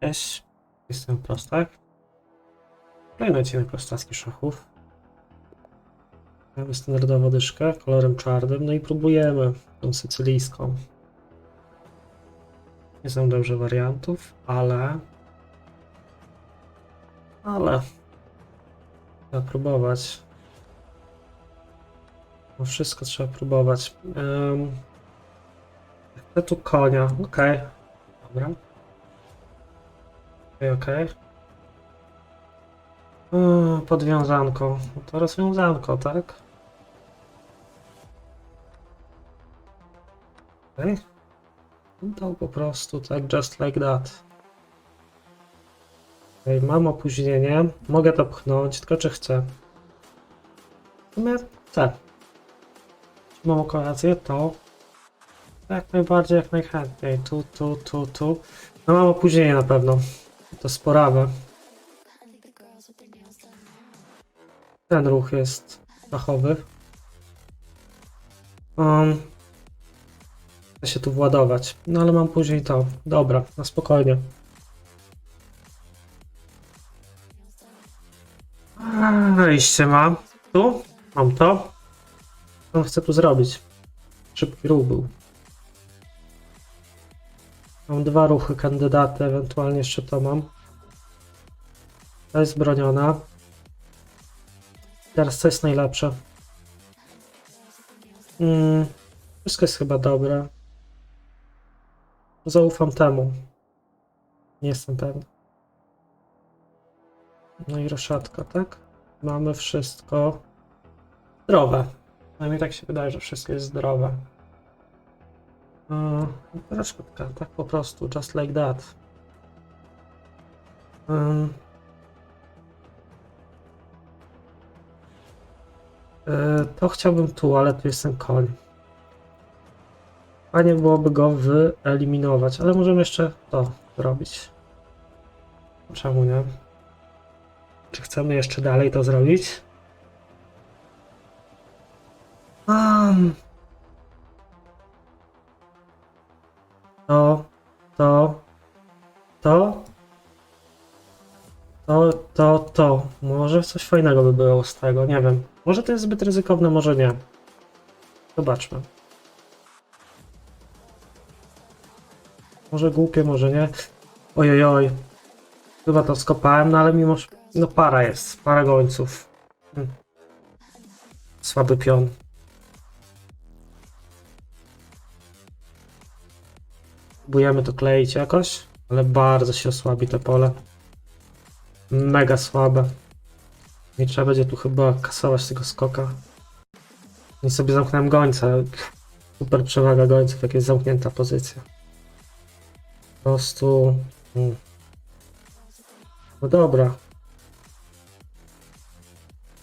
Cześć, jestem Prostak. Kolejny odcinek prostacki szachów. Mamy standardową dyszkę kolorem czarnym, no i próbujemy tą sycylijską. Nie znam dobrze wariantów, ale... Ale... Trzeba próbować. No wszystko trzeba próbować. Um, chcę tu konia, okej. Dobra. Okej, okej. Podwiązanko. No to rozwiązanko, tak? Okej. To po prostu tak, just like that. Okej, mam opóźnienie. Mogę to pchnąć, tylko czy chcę? W chcę. Jeśli mam kolację, to jak najbardziej, jak najchętniej. Tu, tu, tu, tu. No mam opóźnienie na pewno. To sporawe. Ten ruch jest fachowy. Um, chcę się tu władować. No ale mam później to. Dobra, na spokojnie. Wejście mam. Tu? Mam to. Co on chce tu zrobić? Szybki ruch był. Mam dwa ruchy kandydaty, ewentualnie jeszcze to mam. To jest broniona. Teraz co jest najlepsze? Mm, wszystko jest chyba dobre. Zaufam temu. Nie jestem pewny. No i roszatka, tak? Mamy wszystko zdrowe. Przynajmniej tak się wydaje, że wszystko jest zdrowe. Yy, Roszatka, tak po prostu, just like that. Ym. Yy, To chciałbym tu, ale tu jest ten koń. Fajnie byłoby go wyeliminować, ale możemy jeszcze to zrobić. Czemu nie? Czy chcemy jeszcze dalej to zrobić? Um. To, to, to, to, to, to. Może coś fajnego by było z tego, nie wiem. Może to jest zbyt ryzykowne, może nie. Zobaczmy. Może głupie, może nie. Ojojoj. Chyba to skopałem, no ale mimo, no para jest, para gońców. Hmm. Słaby pion. Próbujemy to kleić jakoś, ale bardzo się osłabi to pole. Mega słabe. I trzeba będzie tu chyba kasować tego skoka. I sobie zamknąłem gońca. Super przewaga gońców, jak jest zamknięta pozycja. Po prostu... mm. No dobra.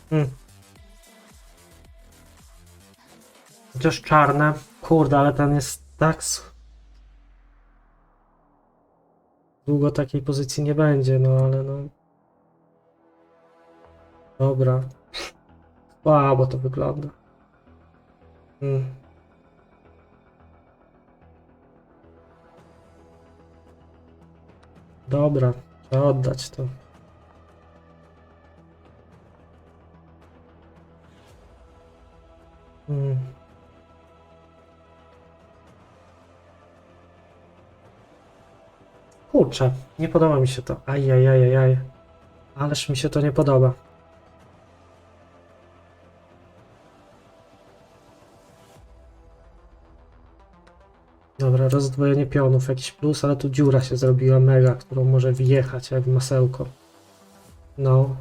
Hmm. Chociaż czarne. Kurde, ale ten jest tak... Długo takiej pozycji nie będzie, no ale no... Dobra. Słabo to wygląda. Hmm. Dobra, trzeba oddać to. Hmm. Kurczę, nie podoba mi się to. Ajajajajaj. Ależ mi się to nie podoba. Dobra, rozdwojenie pionów, jakiś plus, ale tu dziura się zrobiła mega, którą może wjechać jak w masełko. No.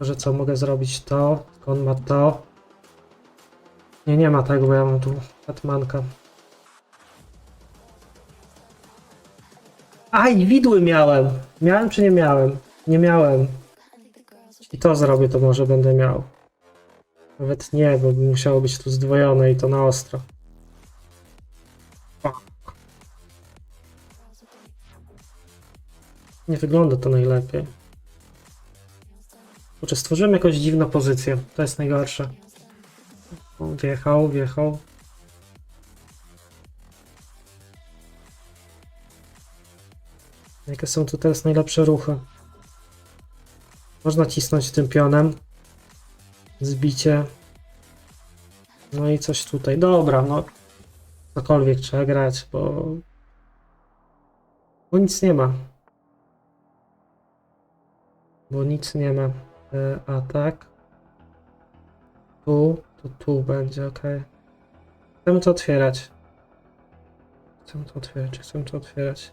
Że co, mogę zrobić to, on ma to. Nie, nie ma tego, bo ja mam tu Batmanka. Aj, widły miałem! Miałem czy nie miałem? Nie miałem. I to zrobię, to może będę miał. Nawet nie, bo by musiało być tu zdwojone i to na ostro. Nie wygląda to najlepiej. Kurczę, stworzyłem jakąś dziwną pozycję. To jest najgorsze. Wjechał, wjechał. Jakie są tu teraz najlepsze ruchy? Można cisnąć tym pionem. Zbicie. No i coś tutaj. Dobra, no. Cokolwiek trzeba grać, bo... Bo nic nie ma. Bo nic nie ma. E, atak. Tu, to tu będzie, ok. Chcemy to otwierać. Chcemy to otwierać, chcemy to otwierać.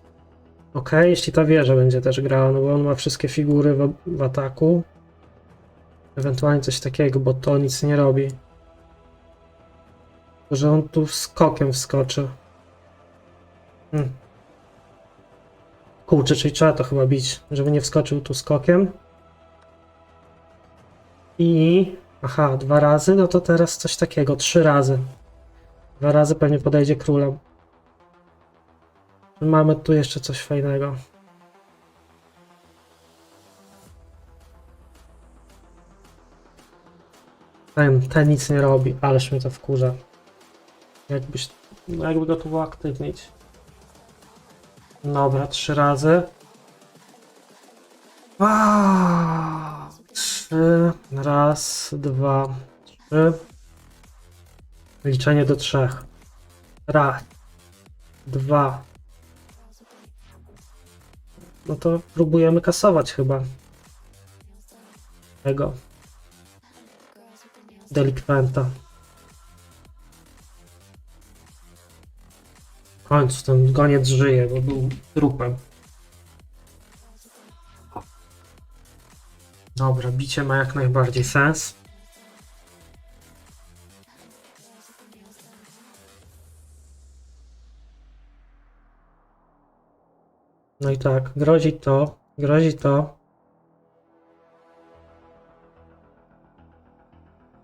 Ok, jeśli ta wieża będzie też grała, no bo on ma wszystkie figury w, w ataku. Ewentualnie coś takiego, bo to nic nie robi. Tylko, Że on tu skokiem wskoczy. Hmm. Kurczę, czyli trzeba to chyba bić, żeby nie wskoczył tu skokiem. I... Aha, dwa razy, no to teraz coś takiego, trzy razy. Dwa razy pewnie podejdzie królem. Mamy tu jeszcze coś fajnego. Ten, ten nic nie robi, ależ mnie to wkurza. Jakbyś, no jakby go tu uaktywnić. Dobra, trzy razy. Aaa, trzy, raz, dwa, trzy. Liczenie do trzech. Raz, dwa. No to próbujemy kasować chyba. Tego. Delikwenta. W końcu ten goniec żyje, bo był trupem. Dobra, bicie ma jak najbardziej sens. No i tak, grozi to, grozi to.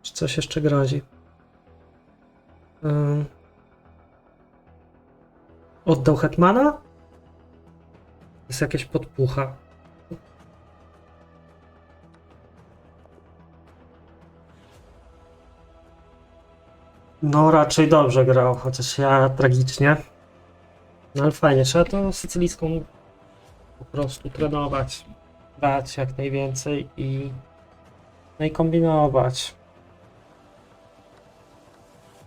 Czy coś jeszcze grozi? Ym. Oddał Hetmana? Jest jakieś podpucha. No, raczej dobrze grał, chociaż ja tragicznie. No ale fajnie, trzeba to sycylijską po prostu trenować, brać jak najwięcej i, no i kombinować.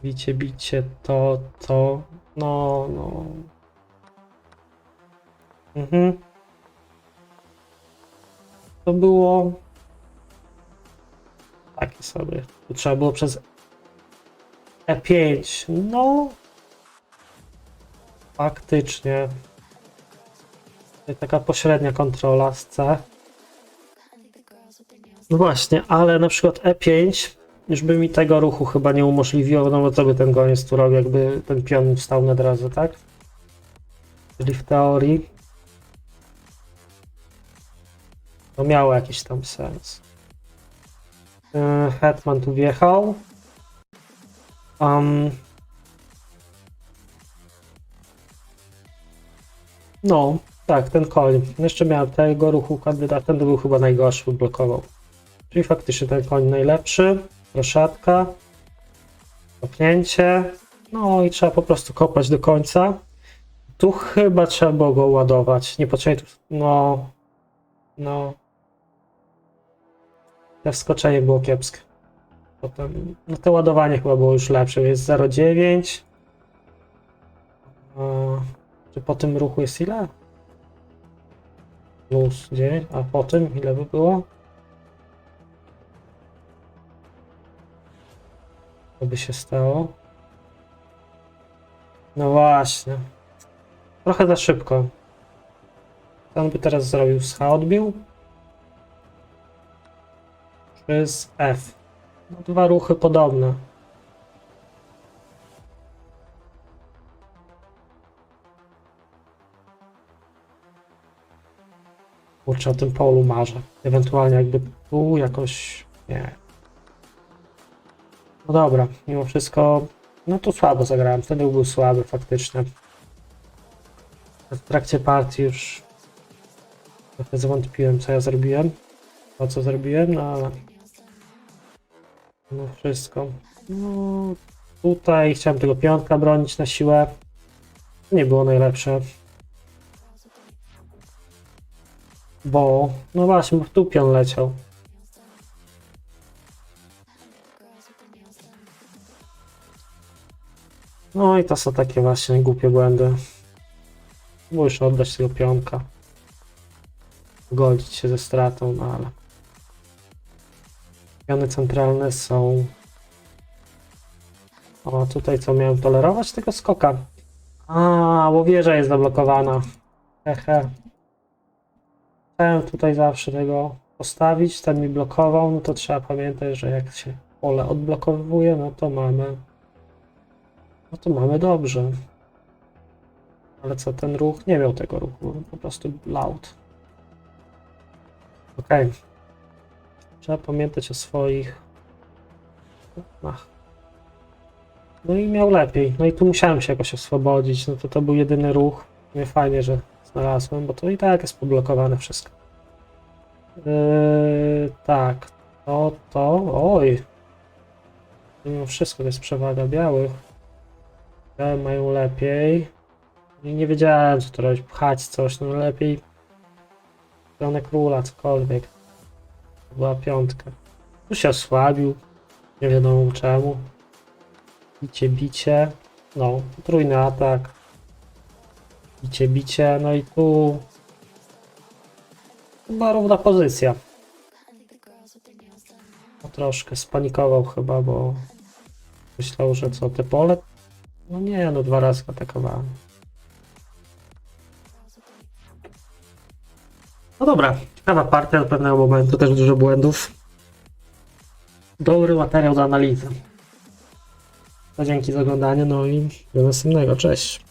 Bicie, bicie, to, to, no, no. Mhm. To było takie sobie. Tu trzeba było przez E5. No, faktycznie. Taka pośrednia kontrola z C. No właśnie, ale na przykład E5 już by mi tego ruchu chyba nie umożliwiło, no bo co by ten goniec tu robił, jakby ten pion wstał na drodze, tak? Czyli w teorii to miało jakiś tam sens. Yy, Hetman tu wjechał. Um, no, tak, ten koń. Jeszcze miałem tego ruchu kandydata, ten był chyba najgorszy, blokował. Czyli faktycznie ten koń najlepszy. Roszatka. Kopnięcie. No i trzeba po prostu kopać do końca. Tu chyba trzeba było go ładować. Niepotrzebnie tu... No... No... Te wskoczenie było kiepskie. Potem... No to ładowanie chyba było już lepsze. Jest 0,9. A, Czy po tym ruchu jest ile? Plus 9. A po tym ile by było? Co by się stało? No właśnie. Trochę za szybko. Co on by teraz zrobił? Z H odbił? Czy z F? No, dwa ruchy podobne. Kurczę, o tym polu marzę. Ewentualnie jakby tu jakoś... Nie. No dobra, mimo wszystko, no to słabo zagrałem. Wtedy był słaby faktycznie. W trakcie partii już trochę zwątpiłem, co ja zrobiłem. To, co zrobiłem, no ale... No wszystko. No, tutaj chciałem tego piątka bronić na siłę. Nie było najlepsze. Bo, no właśnie, bo w dupie on leciał. No i to są takie właśnie głupie błędy. Musisz oddać tego pionka. Godzić się ze stratą, no ale... Piony centralne są... O, tutaj co, miałem tolerować tego skoka? A, bo wieża jest zablokowana. Hehe. Chciałem tutaj zawsze tego postawić, ten mi blokował, no to trzeba pamiętać, że jak się pole odblokowuje, no to mamy... No to mamy dobrze. Ale co, ten ruch? Nie miał tego ruchu, po prostu loud. Okej. Trzeba pamiętać o swoich... Ach. No i miał lepiej. No i tu musiałem się jakoś oswobodzić. No to to był jedyny ruch. Nie fajnie, że znalazłem, bo to i tak jest poblokowane wszystko. Yy, tak. To, to. Oj. Mimo wszystko to jest przewaga białych. Białe mają lepiej. I nie wiedziałem, co to robić. Pchać coś. No lepiej. Pionę króla, cokolwiek. Była piątka. Tu się osłabił. Nie wiadomo czemu. Bicie, bicie. No, trójny atak. Bicie, bicie. No i tu chyba równa pozycja. No, troszkę spanikował chyba, bo myślał, że co, te pole? No nie, no dwa razy atakowałem. No dobra, ciekawa partia do pewnego momentu, też dużo błędów. Dobry materiał do analizy. To dzięki za oglądanie, no i do następnego, cześć.